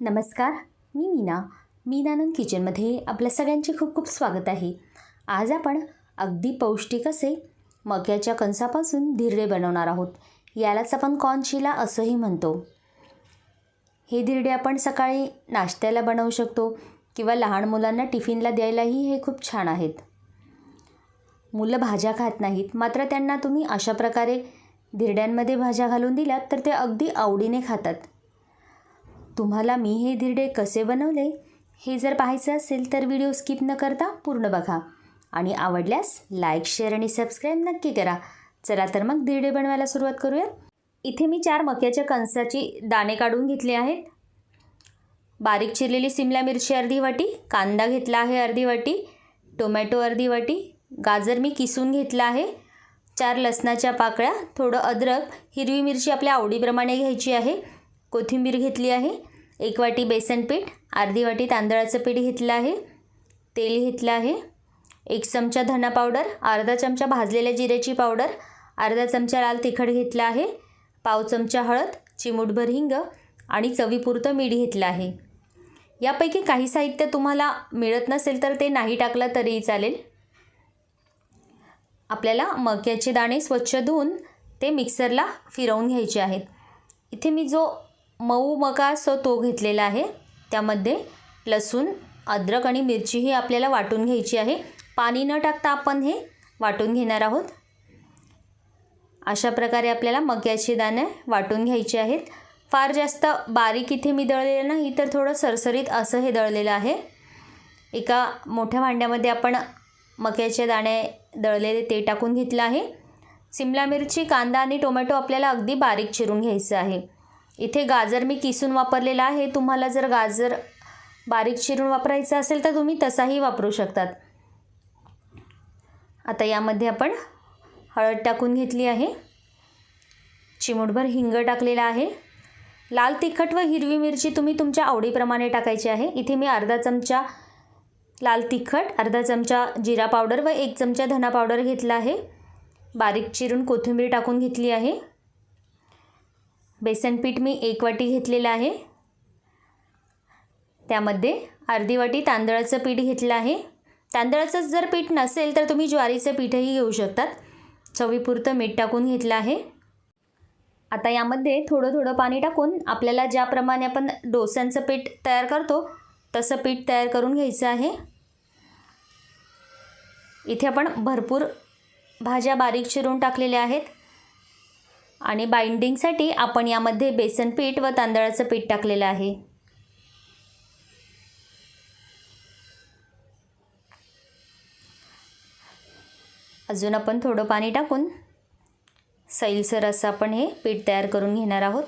नमस्कार मी मीना. मीनानंद किचनमध्ये आपल्या सगळ्यांचे खूप खूप स्वागत आहे. आज आपण अगदी पौष्टिक असे मक्याच्या कणसापासून धिरडे बनवणार आहोत. यालाच आपण कॉर्नशिला असंही म्हणतो. हे धिरडे आपण सकाळी नाश्त्याला बनवू शकतो किंवा लहान मुलांना टिफिनला द्यायलाही हे खूप छान आहेत. मुलं भाज्या खात नाहीत मात्र त्यांना तुम्ही अशा प्रकारे धिरड्यांमध्ये भाज्या घालून दिल्यात तर ते अगदी आवडीने खातात. तुम्हाला मी हे धिरडे कसे बनवले हे जर पाहायचं असेल तर व्हिडिओ स्किप न करता पूर्ण बघा. आणि आवडल्यास लाईक शेअर आणि सबस्क्राईब नक्की करा. चला तर मग धिरडे बनवायला सुरुवात करूयात. इथे मी चार मक्याच्या कणसाची दाणे काढून घेतले आहेत. बारीक चिरलेली सिमला मिरची अर्धी वाटी कांदा घेतला आहे अर्धी वाटी टोमॅटो अर्धी वाटी गाजर मी किसून घेतला आहे. चार लसणाच्या पाकळ्या थोडं अद्रक हिरवी मिरची आपल्या आवडीप्रमाणे घ्यायची आहे. कोथिंबीर घेतली आहे. एक वाटी बेसन पीठ अर्धी वाटी तांदळाचं पीठ घेतलं आहे. तेल घेतलं आहे. एक चमचा धना पावडर अर्धा चमचा भाजलेल्या जिऱ्याची पावडर अर्धा चमचा लाल तिखट घेतला आहे. पाव चमचा हळद चिमूटभर हिंग आणि चवीपुरतं मीठ घेतलं आहे. यापैकी काही साहित्य तुम्हाला मिळत नसेल तर ते नाही टाकलं तरीही चालेल. आपल्याला मक्याचे दाणे स्वच्छ धुवून ते मिक्सरला फिरवून घ्यायचे आहेत. इथे मी जो मऊ मका असतो तो घेतलेला आहे. त्यामध्ये लसूण अद्रक आणि मिरची ही आपल्याला वाटून घ्यायची आहे. पाणी न टाकता आपण हे वाटून घेणार आहोत. अशा प्रकारे आपल्याला मक्याचे दाणे वाटून घ्यायचे आहेत. फार जास्त बारीक इथे मी दळलेलं नाही तर थोडं सरसरीत असं हे दळलेलं आहे. एका मोठ्या भांड्यामध्ये आपण मक्याचे दाणे दळलेले ते टाकून घेतलं आहे. सिमला मिरची कांदा आणि टोमॅटो आपल्याला अगदी बारीक चिरून घ्यायचं आहे. इथे गाजर मी किसून वापरलेला आहे. तुम्हाला जर गाजर बारीक चिरून वापरायचं असेल तर तुम्ही तसाही वापरू शकतात. आता यामध्ये आपण हळद टाकून घेतली आहे. चिमूटभर हिंग टाकलेला आहे. लाल तिखट व हिरवी मिरची तुम्ही तुमच्या आवडीप्रमाणे टाकायची आहे. इथे मी अर्धा चमचा लाल तिखट अर्धा चमचा जिरा पावडर व एक चमचा धना पावडर घेतला आहे. बारीक चिरून कोथिंबीर टाकून घेतली आहे. बेसन पीठ मी एक वाटी घेतलेलं आहे. त्यामध्ये अर्धी वाटी तांदळाचं पीठ घेतलं आहे. तांदळाचं जर पीठ नसेल तर तुम्ही ज्वारीचं पीठही घेऊ शकतात. चवीपुरतं मीठ टाकून घेतलं आहे. आता यामध्ये थोडं थोडं पाणी टाकून आपल्याला ज्याप्रमाणे आपण डोस्यांचं पीठ तयार करतो तसं पीठ तयार करून घ्यायचं आहे. इथे आपण भरपूर भाज्या बारीक चिरून टाकलेल्या आहेत. आणि बाइंडिंगसाठी आपण यामध्ये बेसन पीठ व तांदळाचं पीठ टाकलेलं आहे. अजून आपण थोडं पाणी टाकून सैलसर असं आपण हे पीठ तयार करून घेणार आहोत.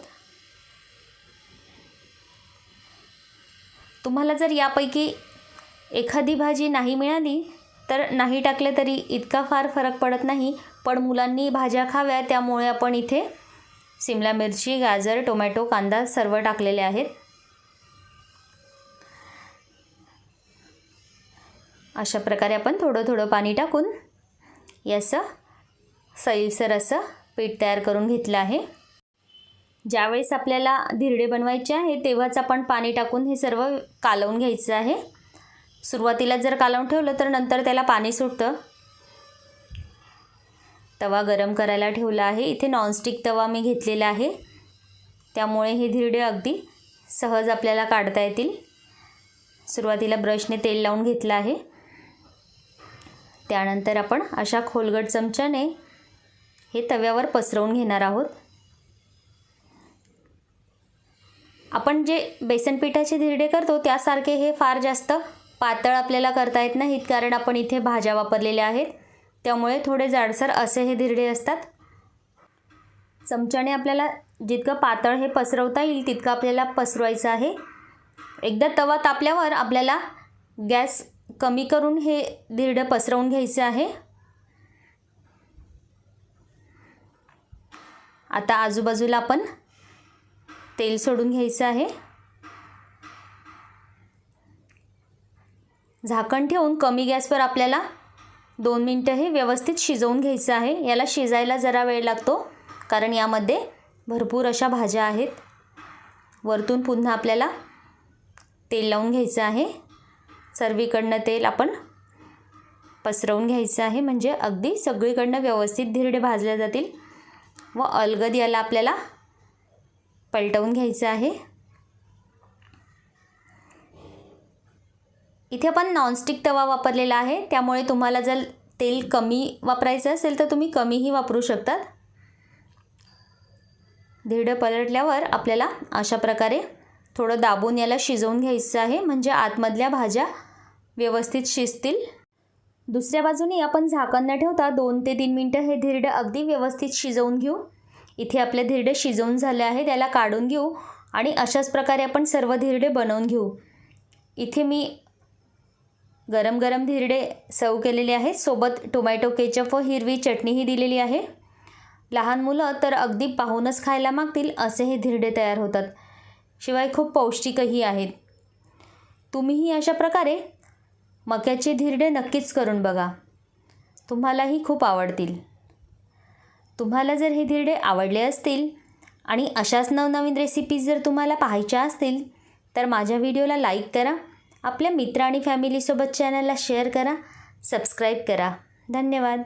तुम्हाला जर यापैकी एखादी भाजी नाही मिळाली तर नाही टाकले तरी इतका फार फरक पडत नाही. पण मुलांनी भाज्या खाव्या त्यामुळे आपण इथे सिमला मिरची गाजर टोमॅटो कांदा सर्व टाकलेले आहेत. अशा प्रकारे आपण थोडं थोडं पाणी टाकून याचं सैलसर असं पीठ तयार करून घेतलं आहे. ज्यावेळेस आपल्याला धिरडे बनवायचे आहे तेव्हाच आपण पाणी टाकून हे सर्व कालवून घ्यायचं आहे. सुरुवातीला जर कालवून ठेवलं तर नंतर त्याला पाणी सुटतं. तवा गरम करायला ठेवला आहे. इथे नॉनस्टिक तवा मी घेतलेला आहे. त्यामुळे हे धिरडे अगदी सहज आपल्याला काढता येतील. सुरुवातीला ब्रशने तेल लावून घेतलं आहे. त्यानंतर आपण अशा खोलगट चमच्याने हे तव्यावर पसरवून घेणार आहोत. आपण जे बेसन पिठाचे धिरडे करतो त्यासारखे हे फार जास्त पातळ आपल्याला करता येत नाहीत कारण आपण इथे भाज्या वापरलेल्या आहेत. त्यामुळे थोडे जाडसर असे हे धिरडे असतात. चमच्याने आपल्याला जितकं पातळ हे पसरवता येईल तितकं आपल्याला पसरवायचं आहे. एकदा तवा तापल्यावर आपल्याला गॅस कमी करून हे धिरडं पसरवून घ्यायचं आहे. आता आजूबाजूला आपण तेल सोडून घ्यायचं आहे. झाकण ठेवून कमी गॅसवर आपल्याला दोन मिनटं हे व्यवस्थित शिजवून घ्यायचं आहे. याला शिजायला जरा वेळ लागतो कारण यामध्ये भरपूर अशा भाज्या आहेत. वरतून पुन्हा आपल्याला तेल लावून घ्यायचं आहे. सर्वीकडनं तेल आपण पसरवून घ्यायचं आहे. म्हणजे अगदी सगळीकडनं व्यवस्थित धिरडे भाजल्या जातील व अलगद याला आपल्याला पलटवून घ्यायचं आहे. इथे आपण नॉनस्टिक तवा वापरलेला आहे. त्यामुळे तुम्हाला जर तेल कमी वापरायचं असेल तर तुम्ही कमीही वापरू शकतात. धिरडं पलटल्यावर आपल्याला अशा प्रकारे थोडं दाबून याला शिजवून घ्यायचं आहे. म्हणजे आतमधल्या भाज्या व्यवस्थित शिजतील. दुसऱ्या बाजूने आपण झाकण न ठेवता दोन ते तीन मिनटं हे धिरडं अगदी व्यवस्थित शिजवून घेऊ. इथे आपले धिरडे शिजवून झाले आहे त्याला काढून घेऊ आणि अशाच प्रकारे आपण सर्व धिरडे बनवून घेऊ. इथे मी गरम गरम धिरडे सर्व केलेले आहेत. सोबत टोमॅटो केचप व हिरवी चटणीही दिलेली आहे. लहान मुलं तर अगदी पाहूनच खायला मागतील असे हे धिरडे तयार होतात. शिवाय खूप पौष्टिकही आहेत. तुम्हीही अशा प्रकारे मक्याचे धिरडे नक्कीच करून बघा. तुम्हालाही खूप आवडतील. तुम्हाला जर हे धिरडे आवडले असतील आणि अशाच नवनवीन रेसिपीज जर तुम्हाला पाहायच्या असतील तर माझ्या व्हिडिओला लाईक करा. आपल्या मित्र आणि फॅमिलीसोबत चॅनलला शेअर करा सबस्क्राईब करा. धन्यवाद.